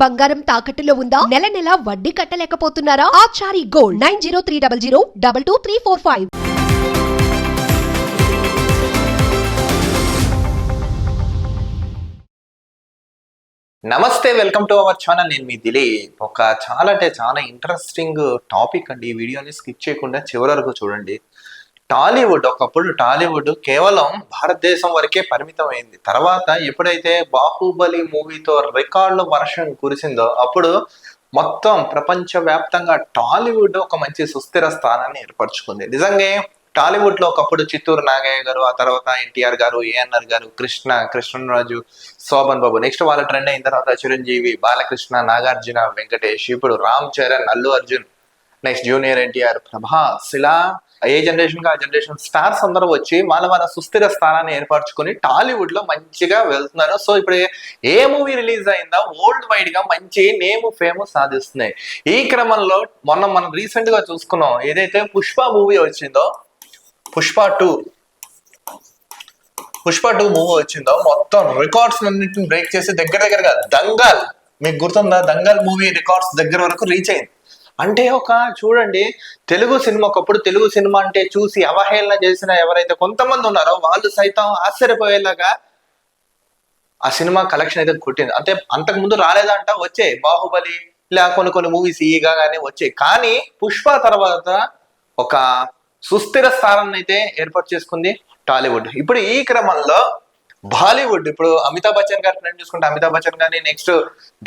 బంగారం తాకట్టులో ఉందా? నెల నెల వడ్డీ కట్టలేకపోతున్నారా? Achari gold nine zero three double zero double two three four five. నమస్తే వెల్కమ్ టు అవర్ ఛానల్. నేను మీ దిలీప్. ఒక చాలా అంటే చాలా ఇంట్రెస్టింగ్ టాపిక్ అండి. ఈ వీడియోని స్కిప్ చేయకుండా చివరి వరకు చూడండి. టాలీవుడ్ ఒకప్పుడు టాలీవుడ్ కేవలం భారతదేశం వరకే పరిమితమైంది. తర్వాత ఎప్పుడైతే బాహుబలి మూవీతో రికార్డుల వర్షం కురిసిందో అప్పుడు మొత్తం ప్రపంచ వ్యాప్తంగా టాలీవుడ్ ఒక మంచి సుస్థిర స్థానాన్ని ఏర్పరచుకుంది. నిజంగా టాలీవుడ్లో ఒకప్పుడు చిత్తూరు నాగయ్య గారు ఆ తర్వాత ఎన్టీఆర్ గారు ఏఎన్ఆర్ గారు కృష్ణ కృష్ణరాజు శోభన్ బాబు నెక్స్ట్ వాళ్ళ ట్రెండ్ అయిన తర్వాత చిరంజీవి బాలకృష్ణ నాగార్జున వెంకటేష్ ఇప్పుడు రామ్ చరణ్ అల్లు అర్జున్ నెక్స్ట్ జూనియర్ ఎన్టీఆర్ ప్రభాస్ ఇలా ఏ జనరేషన్కి ఆ జనరేషన్ స్టార్స్ అందరూ వచ్చి వాళ్ళ వాళ్ళ సుస్థిర స్థానాన్ని ఏర్పరచుకుని టాలీవుడ్లో మంచిగా వెళ్తున్నారు. సో ఇప్పుడు ఏ మూవీ రిలీజ్ అయిందా వరల్డ్ వైడ్గా మంచి నేమ్ ఫేమ్ సాధిస్తున్నాయి. ఈ క్రమంలో మొన్న మనం రీసెంట్గా చూసుకున్నాం. ఏదైతే పుష్ప మూవీ వచ్చిందో Pushpa two Pushpa two movie వచ్చిందో మొత్తం రికార్డ్స్ అన్నింటిని బ్రేక్ చేసి దగ్గర దగ్గరగా దంగల్ మీకు గుర్తుందా? దంగల్ మూవీ రికార్డ్స్ దగ్గర వరకు రీచ్ అయింది. అంటే ఒక చూడండి తెలుగు సినిమా ఒకప్పుడు తెలుగు సినిమా అంటే చూసి అవహేళన చేసిన ఎవరైతే కొంతమంది ఉన్నారో వాళ్ళు సైతం ఆశ్చర్యపోయేలాగా ఆ సినిమా కలెక్షన్ అయితే కొట్టింది. అంటే అంతకు ముందు రాలేదంట వచ్చే బాహుబలి ఇలా కొన్ని కొన్ని మూవీస్ ఈగా కానీ వచ్చాయి. కానీ పుష్ప తర్వాత ఒక సుస్థిర స్థానాన్ని అయితే ఏర్పాటు చేసుకుంది టాలీవుడ్. ఇప్పుడు ఈ క్రమంలో బాలీవుడ్. ఇప్పుడు అమితాబ్ బచ్చన్ గారి ఫ్రెండ్ చూసుకుంటే అమితాబ్ బచ్చన్ గానీ నెక్స్ట్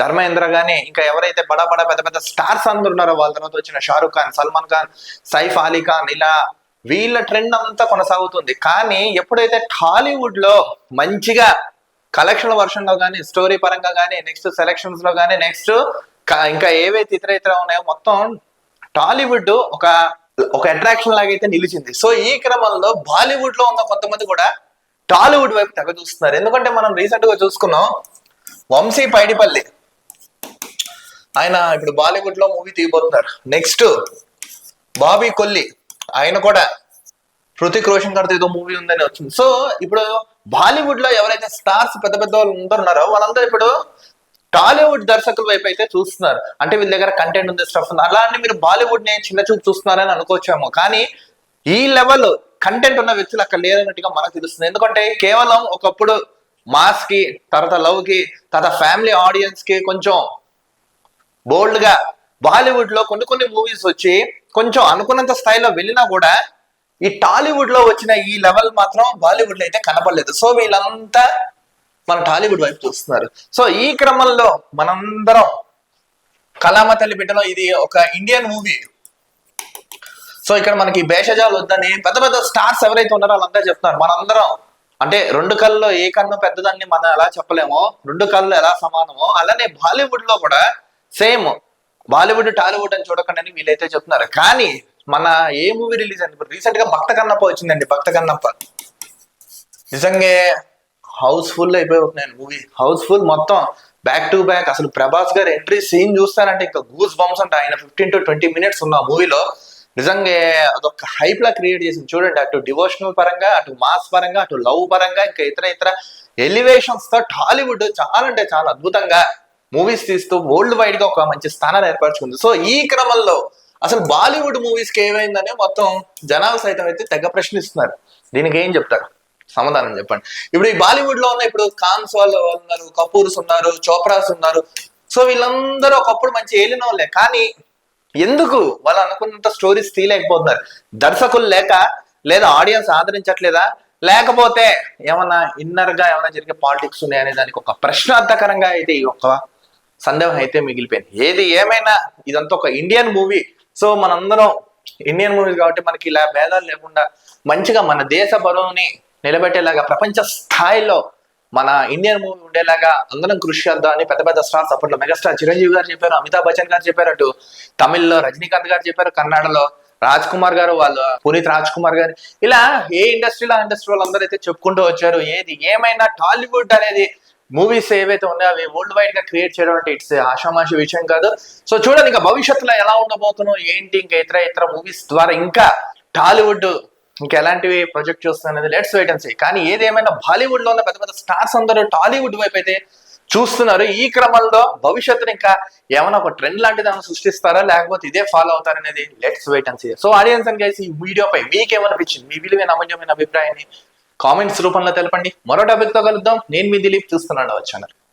ధర్మేంద్ర గానీ ఇంకా ఎవరైతే బడా బడా పెద్ద పెద్ద స్టార్స్ అందరు ఉన్నారో వాళ్ళ తర్వాత వచ్చిన షారుఖ్ ఖాన్ సల్మాన్ ఖాన్ సైఫ్ అలీ ఖాన్ ఇలా వీళ్ళ ట్రెండ్ అంతా కొనసాగుతుంది. కానీ ఎప్పుడైతే టాలీవుడ్లో మంచిగా కలెక్షన్ వర్షన్లో కానీ స్టోరీ పరంగా కానీ నెక్స్ట్ సెలెక్షన్స్లో కానీ నెక్స్ట్ ఇంకా ఏవైతే ఇతర ఇతర ఉన్నాయో మొత్తం టాలీవుడ్ ఒక ఒక అట్రాక్షన్ లాగైతే నిలిచింది. సో ఈ క్రమంలో బాలీవుడ్లో ఉన్న కొంతమంది కూడా టాలీవుడ్ వైపు తెగ చూస్తున్నారు. ఎందుకంటే మనం రీసెంట్గా చూసుకున్నాం వంశీ పైడిపల్లి. ఆయన ఇప్పుడు బాలీవుడ్లో మూవీ తీయబోతున్నారు. నెక్స్ట్ బాబీ కొల్లి. ఆయన కూడా హృతిక్ రోషన్ గారితో ఏదో మూవీ ఉందని వచ్చింది. సో ఇప్పుడు బాలీవుడ్లో ఎవరైతే స్టార్స్ పెద్ద పెద్ద వాళ్ళు అందరు ఉన్నారో వాళ్ళందరూ ఇప్పుడు టాలీవుడ్ దర్శకుల వైపు అయితే చూస్తున్నారు. అంటే వీళ్ళ దగ్గర కంటెంట్ ఉంది స్టఫ్ ఉంది. అలా అని మీరు బాలీవుడ్ని చిన్న చూపు చూస్తున్నారని అనుకోవచ్చేమో. కానీ ఈ లెవెల్ కంటెంట్ ఉన్న వ్యక్తులు అక్కడ లేరన్నట్టుగా మనకు తెలుస్తుంది. ఎందుకంటే కేవలం ఒకప్పుడు మాస్కి తర్వాత లవ్కి తర్వాత ఫ్యామిలీ ఆడియన్స్కి కొంచెం బోల్డ్గా బాలీవుడ్లో కొన్ని కొన్ని మూవీస్ వచ్చి కొంచెం అనుకున్నంత స్థాయిలో వెళ్ళినా కూడా ఈ టాలీవుడ్లో వచ్చిన ఈ లెవెల్ మాత్రం బాలీవుడ్లో అయితే కనపడలేదు. సో వీళ్ళంతా మన టాలీవుడ్ వైపు చూస్తున్నారు. సో ఈ క్రమంలో మనందరం కళామ తల్లి బిడ్డలో ఇది ఒక ఇండియన్ మూవీ సో ఇక్కడ మనకి భేషజాలు వద్దని పెద్ద పెద్ద స్టార్స్ ఎవరైతే ఉన్నారో వాళ్ళందరూ చెప్తున్నారు. మనందరం అంటే రెండు కళ్ళలో ఏ కన్ను పెద్దదాన్ని మనం ఎలా చెప్పలేమో రెండు కళ్ళు ఎలా సమానమో అలానే బాలీవుడ్లో కూడా సేమ్ బాలీవుడ్ టాలీవుడ్ అని చూడకండి అని వీళ్ళైతే చెప్తున్నారు. కానీ మన ఏ మూవీ రిలీజ్ అయింది? ఇప్పుడు రీసెంట్గా భక్త కన్నప్ప వచ్చిందండి భక్త కన్నప్ప. నిజంగా హౌస్ఫుల్ అయిపోతున్నాయి మూవీ. హౌస్ఫుల్ మొత్తం. బ్యాక్ టు బ్యాక్ అసలు ప్రభాస్ గారు ఎంట్రీ సీన్ చూస్తానంటే ఇంకా గూస్ బంప్స్ అంటే. ఆయన ఫిఫ్టీన్ టు ట్వంటీ మినిట్స్ ఉన్న మూవీలో నిజంగా అదొక హైప్ లా క్రియేట్ చేసింది. చూడండి అటు డివోషనల్ పరంగా అటు మాస్ పరంగా అటు లవ్ పరంగా ఇంకా ఇతర ఇతర ఎలివేషన్స్తో టాలీవుడ్ చాలా అంటే చాలా అద్భుతంగా మూవీస్ తీస్తూ వరల్డ్ వైడ్గా ఒక మంచి స్థానాన్ని ఏర్పరచుకుంది. సో ఈ క్రమంలో అసలు బాలీవుడ్ మూవీస్కి ఏమైందని మొత్తం జనాలు సైతం అయితే తెగ ప్రశ్నిస్తున్నారు. దీనికి ఏం చెప్తారు? సమాధానం చెప్పండి. ఇప్పుడు ఈ బాలీవుడ్లో ఉన్న ఇప్పుడు ఖాన్స్ వాళ్ళు ఉన్నారు కపూర్స్ ఉన్నారు చోప్రాస్ ఉన్నారు. సో వీళ్ళందరూ ఒకప్పుడు మంచి ఏలిన వాళ్ళే. కానీ ఎందుకు? వాళ్ళు అనుకున్నంత స్టోరీస్ తీయలేకపోతున్నారు. దర్శకులు లేక లేదా ఆడియన్స్ ఆదరించట్లేదా? లేకపోతే ఏమన్నా ఇన్నర్గా ఏమైనా జరిగే పాలిటిక్స్ ఉన్నాయనే దానికి ఒక ప్రశ్నార్థకరంగా అయితే ఈ ఒక సందేహం అయితే మిగిలిపోయింది. ఏది ఏమైనా ఇదంతా ఒక ఇండియన్ మూవీ సో మనందరం ఇండియన్ మూవీ కాబట్టి మనకి ఇలా భేదాలు లేకుండా మంచిగా మన దేశ బరువుని నిలబెట్టేలాగా ప్రపంచ స్థాయిలో మన ఇండియన్ మూవీ ఉండేలాగా అందరం కృషి చేద్దాం అని పెద్ద పెద్ద స్టార్స్ అప్పట్లో మెగాస్టార్ చిరంజీవి గారు చెప్పారు అమితాబ్ బచ్చన్ గారు చెప్పారు అటు తమిళ్ళో రజనీకాంత్ గారు చెప్పారు కన్నడలో రాజ్ కుమార్ గారు వాళ్ళు పునీత్ రాజ్ కుమార్ గారు. ఇలా ఏ ఇండస్ట్రీలో ఇండస్ట్రీ వాళ్ళందరూ అయితే చెప్పుకుంటూ వచ్చారు ఏది ఏమైనా టాలీవుడ్ అనేది మూవీస్ ఏవైతే ఉన్నాయో అవి వరల్డ్ వైడ్గా క్రియేట్ చేయడం అంటే ఇట్స్ ఆషామాషి విషయం కాదు. సో చూడండి ఇంకా భవిష్యత్తులో ఎలా ఉండబోతున్నాం ఏంటి ఇంకా ఇతర ఇతర మూవీస్ ద్వారా ఇంకా టాలీవుడ్ ఇంకా ఎలాంటివి ప్రొజెక్ట్ చూస్తున్నది అనేది లెట్స్ వెయిట్ అండ్ సీ కానీ ఏదేమైనా బాలీవుడ్లో ఉన్న పెద్ద పెద్ద స్టార్స్ అందరూ టాలీవుడ్ వైపు అయితే చూస్తున్నారు. ఈ క్రమంలో భవిష్యత్తును ఇంకా ఏమైనా ఒక ట్రెండ్ లాంటిది ఏమైనా సృష్టిస్తారా? లేకపోతే ఇదే follow అవుతారనేది let's wait and see so audience and guys ఈ వీడియోపై మీకేమనిపించింది? మీ విలువైన అమూల్యమైన అభిప్రాయాన్ని కామెంట్స్ రూపంలో తెలపండి. మరో టాపిక్తో కలుద్దాం. నేను మీ దిలీప్ చూస్తున్నాను వచ్చాను